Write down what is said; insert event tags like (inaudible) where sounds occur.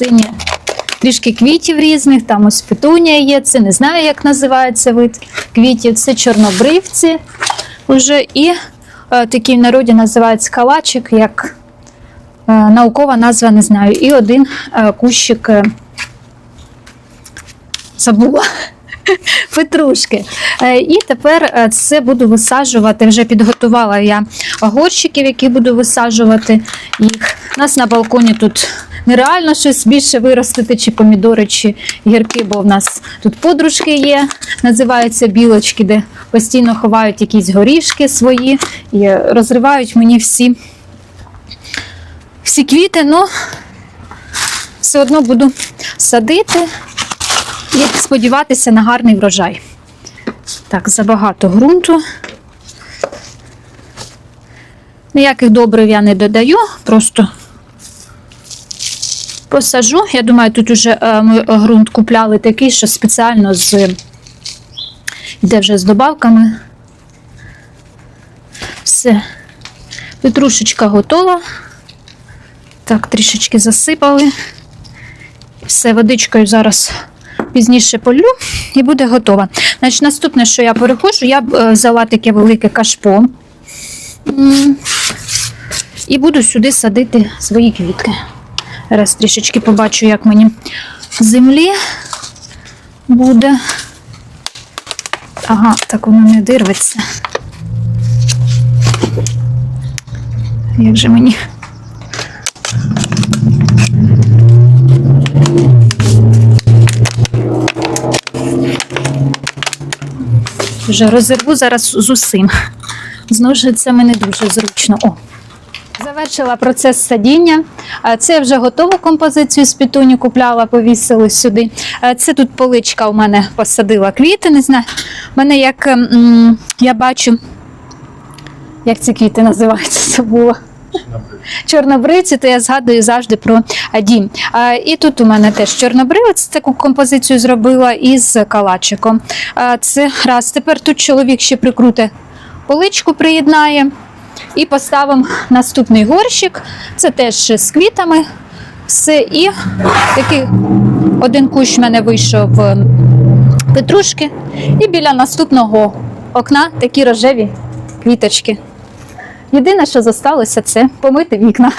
магазині трішки квітів різних. Там ось петунія є. Це не знаю, як називається вид квітів. Це чорнобривці уже. І е, такий в народі називається калачик, як е, наукова назва не знаю. І один е, кущик е, забула. (laughs) Петрушки. Е, І тепер е, це буду висаджувати. Вже підготувала я горщиків, які буду висаджувати їх. У нас на балконі тут нереально щось більше виростити, чи помідори, чи гірки, бо в нас тут подружки є, називаються білочки, де постійно ховають якісь горішки свої і розривають мені всі, всі квіти. Ну, все одно буду садити і сподіватися на гарний врожай. Так, забагато ґрунту. Ніяких добрив я не додаю, просто посажу. Я думаю, тут уже е, ми ґрунт купляли такий, що спеціально з йде вже з добавками. Все. Петрушечка готова. Так, трішечки засипали. Все, водичкою зараз пізніше полю і буде готова. Значить, наступне, що я переходжу, я е, взяла таке велике кашпо і буду сюди садити свої квітки. Зараз трішечки побачу, як мені землі буде. Ага, так воно не дирветься. Як же мені Вже розірву зараз з усім. З ножицями не дуже зручно. О. Завершила процес садіння. Це я вже готову композицію з пітуні купляла, повісили сюди. Це тут поличка у мене посадила квіти. Не знаю. У мене як я бачу, як ці квіти називаються, (laughs) забула. Чорнобривці, то я згадую завжди про дім. І тут у мене теж чорнобривець, таку композицію зробила із калачиком. Це раз. Тепер тут чоловік ще прикруте поличку, приєднає. І поставимо наступний горщик. Це теж з квітами. Все. І такий один кущ в мене вийшов петрушки. І біля наступного окна такі рожеві квіточки. Єдине, що зосталося, це помити вікна.